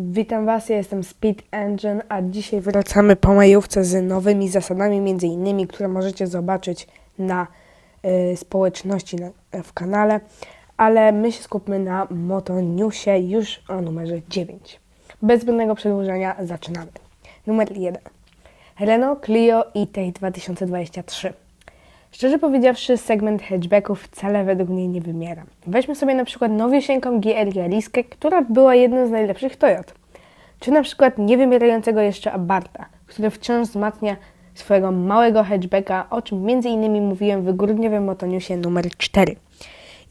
Witam Was, ja jestem Speed Engine, a dzisiaj wracamy po majówce z nowymi zasadami, między innymi, które możecie zobaczyć na y, społeczności na, w kanale, ale my się skupmy na Moto Newsie już o numerze 9. Bez zbędnego przedłużenia zaczynamy. Numer 1. Renault Clio e-Tech 2023. Szczerze powiedziawszy, segment hatchbacków wcale według mnie nie wymiera. Weźmy sobie na przykład nowiosieńką GR Yariskę, która była jedną z najlepszych Toyot. Czy na przykład niewymierającego jeszcze Abarta, który wciąż wzmacnia swojego małego hatchbacka, o czym innymi mówiłem w grudniowym Motoniusie numer 4.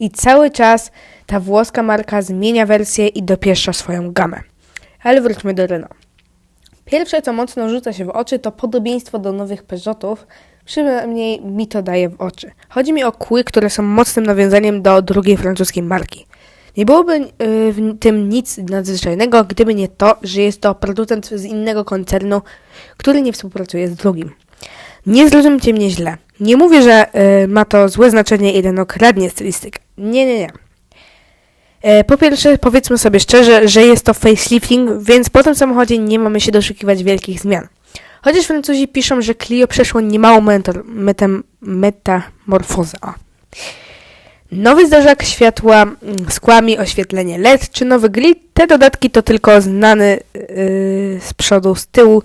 I cały czas ta włoska marka zmienia wersję i dopieszcza swoją gamę. Ale wróćmy do Renault. Pierwsze, co mocno rzuca się w oczy, to podobieństwo do nowych Peugeotów, przynajmniej mi to daje w oczy. Chodzi mi o kły, które są mocnym nawiązaniem do drugiej francuskiej marki. Nie byłoby y, w tym nic nadzwyczajnego, gdyby nie to, że jest to producent z innego koncernu, który nie współpracuje z drugim. Nie zrozumcie mnie źle. Nie mówię, że y, ma to złe znaczenie i Renault kradnie stylistykę. Nie, nie, nie. E, Po pierwsze, powiedzmy sobie szczerze, że jest to facelifting, więc po tym samochodzie nie mamy się doszukiwać wielkich zmian. Chociaż Francuzi piszą, że Clio przeszło niemałą metamorfozę. Nowy zderzak światła mm, z kłami, oświetlenie LED czy nowy grill, te dodatki to tylko znany yy, z przodu, z tyłu.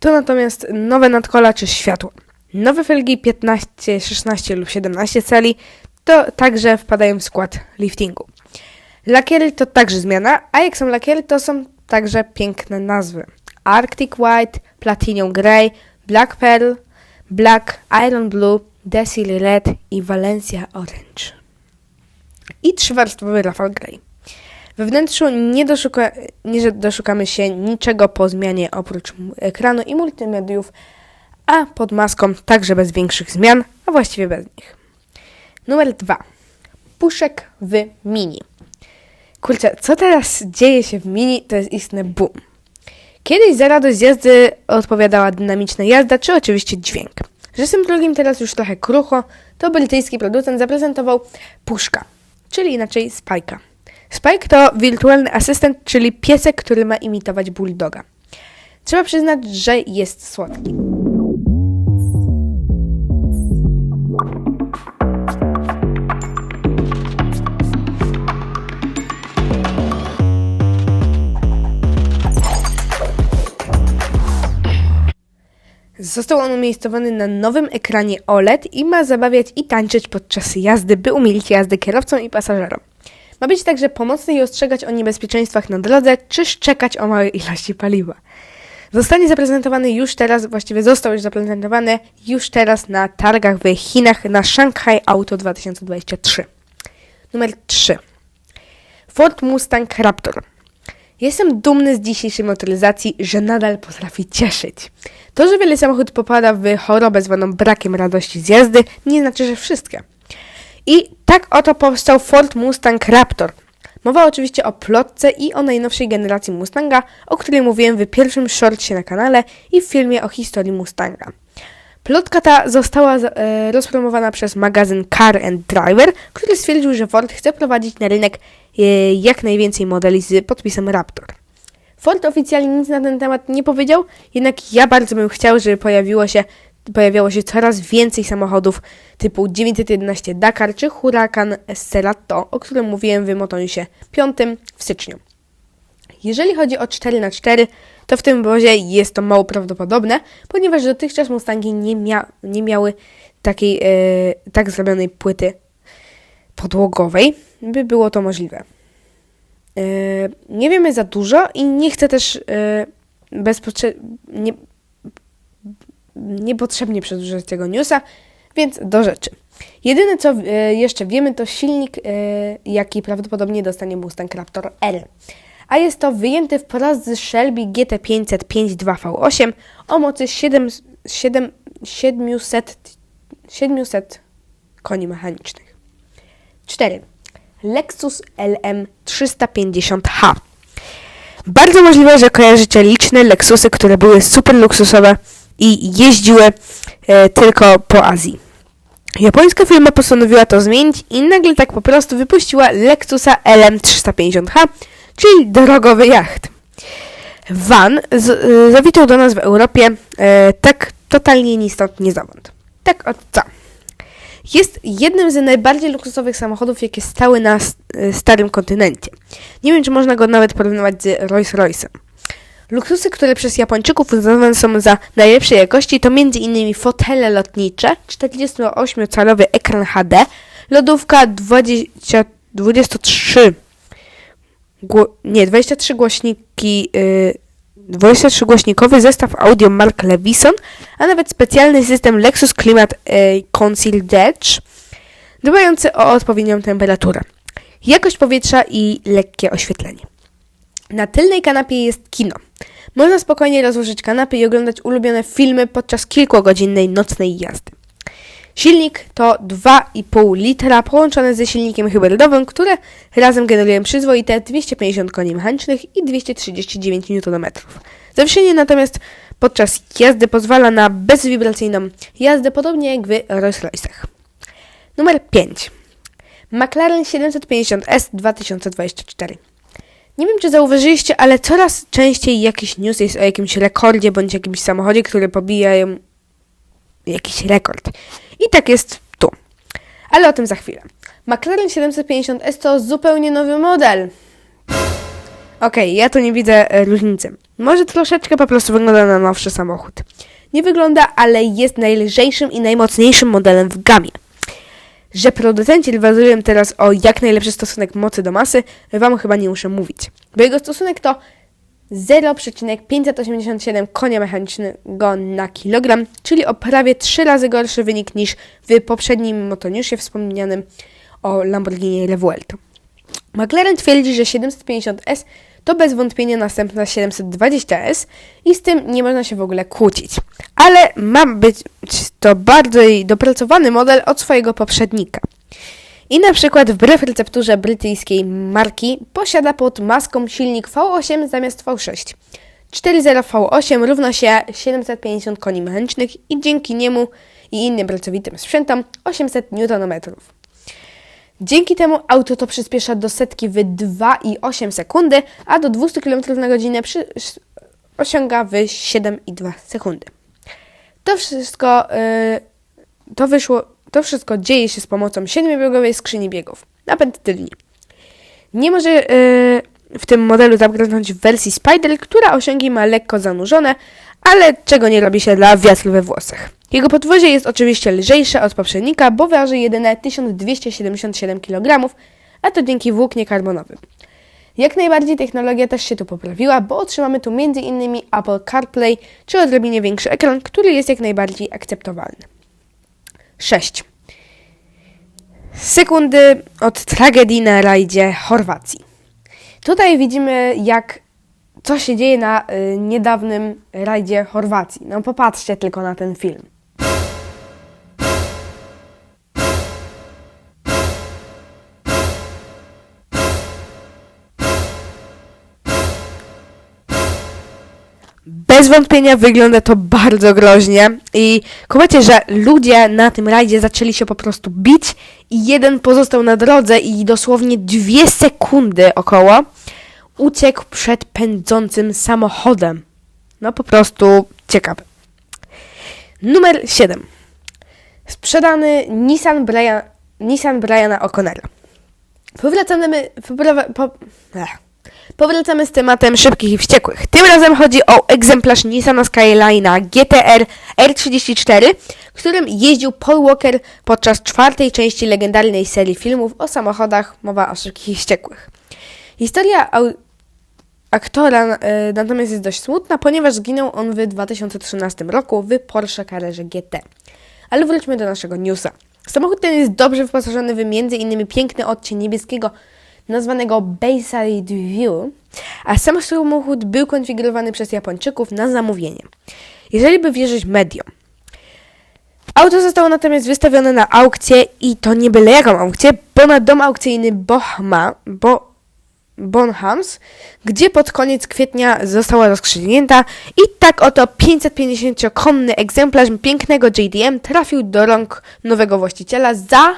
To natomiast nowe nadkola czy światło. Nowe felgi 15, 16 lub 17 cali to także wpadają w skład liftingu. Lakiery to także zmiana, a jak są lakiery, to są także piękne nazwy. Arctic White, Platinum Grey, Black Pearl, Black, Iron Blue, Decil Red i Valencia Orange. I trzywarstwowy Rafał Grey. We wnętrzu nie, doszuka, nie doszukamy się niczego po zmianie oprócz ekranu i multimediów, a pod maską także bez większych zmian, a właściwie bez nich. Numer dwa. Puszek w mini. Kurczę, co teraz dzieje się w mini, to jest istny boom. Kiedyś za radość jazdy odpowiadała dynamiczna jazda, czy oczywiście dźwięk. Że z tym drugim teraz już trochę krucho, to brytyjski producent zaprezentował Puszka, czyli inaczej Spike'a. Spike to wirtualny asystent, czyli piesek, który ma imitować bulldoga. Trzeba przyznać, że jest słodki. Został on umiejscowiony na nowym ekranie OLED i ma zabawiać i tańczyć podczas jazdy, by umilić jazdę kierowcom i pasażerom. Ma być także pomocny i ostrzegać o niebezpieczeństwach na drodze, czy szczekać o małej ilości paliwa. Zostanie zaprezentowany już teraz, właściwie został już zaprezentowany już teraz na targach w Chinach na Shanghai Auto 2023. Numer 3. Ford Mustang Raptor. Jestem dumny z dzisiejszej motoryzacji, że nadal potrafi cieszyć. To, że wiele samochodów popada w chorobę zwaną brakiem radości z jazdy, nie znaczy, że wszystkie. I tak oto powstał Ford Mustang Raptor. Mowa oczywiście o plotce i o najnowszej generacji Mustanga, o której mówiłem w pierwszym shortcie na kanale i w filmie o historii Mustanga. Plotka ta została e, rozpromowana przez magazyn Car and Driver, który stwierdził, że Ford chce prowadzić na rynek e, jak najwięcej modeli z podpisem Raptor. Ford oficjalnie nic na ten temat nie powiedział, jednak ja bardzo bym chciał, żeby pojawiło się, pojawiało się coraz więcej samochodów typu 911 Dakar czy Huracan Cerato, o którym mówiłem w Motoniusie 5 w styczniu. Jeżeli chodzi o 4x4, to w tym wozie jest to mało prawdopodobne, ponieważ dotychczas Mustangi nie, mia nie miały takiej e, tak zrobionej płyty podłogowej, by było to możliwe. E, nie wiemy za dużo i nie chcę też e, nie, niepotrzebnie przedłużać tego newsa, więc do rzeczy. Jedyne co e, jeszcze wiemy to silnik, e, jaki prawdopodobnie dostanie Mustang Raptor R. A jest to wyjęty wprost z Shelby GT500 52V8 o mocy 7, 7, 700, 700 koni mechanicznych. 4. Lexus LM350H. Bardzo możliwe, że kojarzycie liczne Lexusy, które były super luksusowe i jeździły e, tylko po Azji. Japońska firma postanowiła to zmienić i nagle tak po prostu wypuściła Lexusa LM350H, czyli drogowy jacht. van z, y, zawitał do nas w Europie e, tak totalnie ni stąd. Tak od co? Jest jednym z najbardziej luksusowych samochodów, jakie stały na y, starym kontynencie. Nie wiem, czy można go nawet porównywać z Rolls-Royce'em. Luksusy, które przez Japończyków uznawane są za najlepszej jakości, to m.in. fotele lotnicze, 48-calowy ekran HD, lodówka 20, 23 gło, nie, 23 głośniki, yy, 23 głośnikowy zestaw audio Mark Levison, a nawet specjalny system Lexus Climat yy, Concealed Edge, dbający o odpowiednią temperaturę, jakość powietrza i lekkie oświetlenie. Na tylnej kanapie jest kino. Można spokojnie rozłożyć kanapy i oglądać ulubione filmy podczas kilkugodzinnej nocnej jazdy. Silnik to 2,5 litra połączony ze silnikiem hybrydowym, które razem generują przyzwoite 250 koni mechanicznych i 239 Nm. Zawieszenie natomiast podczas jazdy pozwala na bezwibracyjną jazdę, podobnie jak w Rolls-Royce'ach. Numer 5. McLaren 750S 2024. Nie wiem, czy zauważyliście, ale coraz częściej jakiś news jest o jakimś rekordzie bądź jakimś samochodzie, który pobijają jakiś rekord. I tak jest tu. Ale o tym za chwilę. McLaren 750S to zupełnie nowy model. Okej, ja tu nie widzę e, różnicy. Może troszeczkę po prostu wygląda na nowszy samochód. Nie wygląda, ale jest najlżejszym i najmocniejszym modelem w gamie. Że producenci rywalizują teraz o jak najlepszy stosunek mocy do masy, wam chyba nie muszę mówić. Bo jego stosunek to 0,587 konia mechanicznego na kilogram, czyli o prawie 3 razy gorszy wynik niż w poprzednim motoniusie wspomnianym o Lamborghini Revuelto. McLaren twierdzi, że 750S to bez wątpienia następna 720S i z tym nie można się w ogóle kłócić. Ale ma być to bardziej dopracowany model od swojego poprzednika. I na przykład wbrew recepturze brytyjskiej marki posiada pod maską silnik V8 zamiast V6. 4.0 V8 równa się 750 koni mechanicznych i dzięki niemu i innym pracowitym sprzętom 800 Nm. Dzięki temu auto to przyspiesza do setki w 2,8 sekundy, a do 200 km na godzinę przy, osiąga w 7,2 sekundy. To wszystko, yy, to wyszło, to wszystko dzieje się z pomocą 7-biegowej skrzyni biegów. Napęd tylni. Nie może yy, w tym modelu zabraknąć w wersji Spider, która osiągi ma lekko zanurzone, ale czego nie robi się dla wiatru we włosach. Jego podwozie jest oczywiście lżejsze od poprzednika, bo waży jedyne 1277 kg, a to dzięki włóknie karbonowym. Jak najbardziej technologia też się tu poprawiła, bo otrzymamy tu m.in. Apple CarPlay czy odrobinę większy ekran, który jest jak najbardziej akceptowalny. 6. Sekundy od tragedii na rajdzie Chorwacji. Tutaj widzimy, jak co się dzieje na y, niedawnym rajdzie Chorwacji. No popatrzcie tylko na ten film. Bez wątpienia wygląda to bardzo groźnie i kumacie, że ludzie na tym rajdzie zaczęli się po prostu bić i jeden pozostał na drodze i dosłownie dwie sekundy około uciekł przed pędzącym samochodem. No po prostu ciekawe. Numer 7. Sprzedany Nissan, Brian, Nissan Briana O'Connella. Powracamy, powra- po. Powracamy z tematem szybkich i wściekłych. Tym razem chodzi o egzemplarz Nissana Skyline'a GTR R34, którym jeździł Paul Walker podczas czwartej części legendarnej serii filmów o samochodach, mowa o szybkich i wściekłych. Historia aktora e, natomiast jest dość smutna, ponieważ zginął on w 2013 roku w Porsche Carrerze GT. Ale wróćmy do naszego newsa. Samochód ten jest dobrze wyposażony w m.in. piękny odcień niebieskiego nazwanego Bayside View, a sam samochód był konfigurowany przez Japończyków na zamówienie. Jeżeli by wierzyć mediom, Auto zostało natomiast wystawione na aukcję i to nie byle jaką aukcję, bo na dom aukcyjny Bochma, bo Bonhams, gdzie pod koniec kwietnia została rozstrzygnięta i tak oto 550-konny egzemplarz pięknego JDM trafił do rąk nowego właściciela za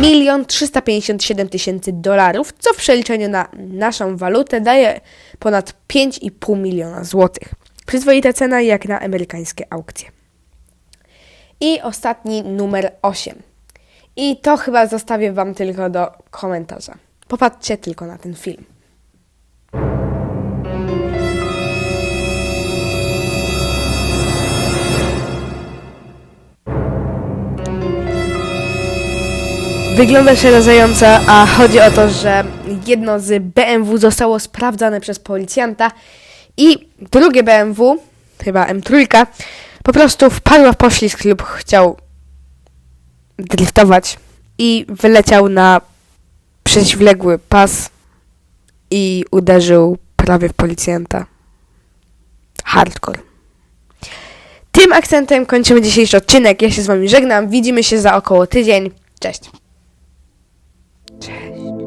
milion 357 tysięcy dolarów, co w przeliczeniu na naszą walutę daje ponad 5,5 miliona złotych. Przyzwoita cena jak na amerykańskie aukcje. I ostatni numer 8. I to chyba zostawię Wam tylko do komentarza. Popatrzcie tylko na ten film. Wygląda przerażająco, a chodzi o to, że jedno z BMW zostało sprawdzane przez policjanta i drugie BMW, chyba M3, po prostu wpadło w poślizg lub chciał driftować i wyleciał na przeciwległy pas i uderzył prawie w policjanta. Hardcore. Tym akcentem kończymy dzisiejszy odcinek. Ja się z Wami żegnam. Widzimy się za około tydzień. Cześć. Cześć.